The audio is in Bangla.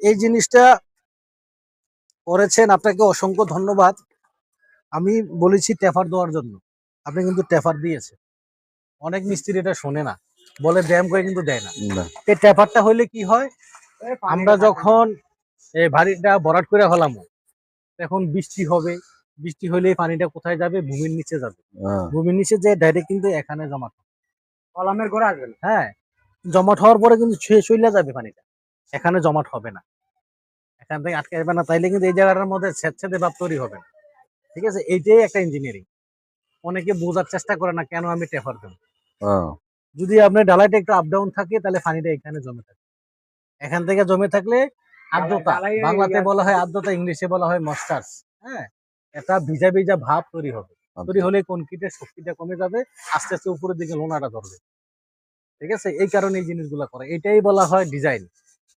এই জিনিসটা করেছেন আপনাকে অসংখ্য ধন্যবাদ। আমি বলেছি টেফার দেওয়ার জন্য। আপনি কিন্তু টেফার দিয়েছেন। অনেক মিস্ত্রি এটা শোনে না। বলে ড্যাম করে কিন্তু দেয় না। এই টেফারটা হইলে কি হয়? আমরা যখন এই ভারিটা ভরাট করে হলাম এখন বৃষ্টি হবে। বৃষ্টি হলে এই পানিটা কোথায় যাবে? ভূমির নিচে যাবে। ভূমির নিচে যে ডাইরেক্ট কিন্তু এখানে জমা। কলামের গোড়া আসবে হ্যাঁ। জমাট হওয়ার পরে কিন্তু শেষ হইলে যাবে পানিটা। এখানে জমাট হবে না। এখান থেকে আটকে যাবে না তাইলে কিন্তু এই জায়গাটার মধ্যে স্বেচ্ছাদে ভাব তৈরি হবে না। ঠিক আছে? এইটাই একটা ইঞ্জিনিয়ারিং অনেকে বোঝার চেষ্টা করে না কেন আমি টেফার দেবো। হ্যাঁ, যদি আপনার ডালাইটা একটু আপ ডাউন থাকে তাহলে পানিটা এখানে জমে থাকে। এখান থেকে জমে থাকলে আর্দ্রতা বাংলাতে বলা হয় আর্দ্রতা ইংলিশে বলা হয় মস্টার্স হ্যাঁ? এটা ভিজা ভিজা ভাব তৈরি হবে। তৈরি হলে কনক্রিটের শক্তিটা কমে যাবে আস্তে আস্তে উপরের দিকে লোনাটা ধরবে। ঠিক আছে? এই কারণে এই জিনিসগুলো করে। এটাই বলা হয় ডিজাইন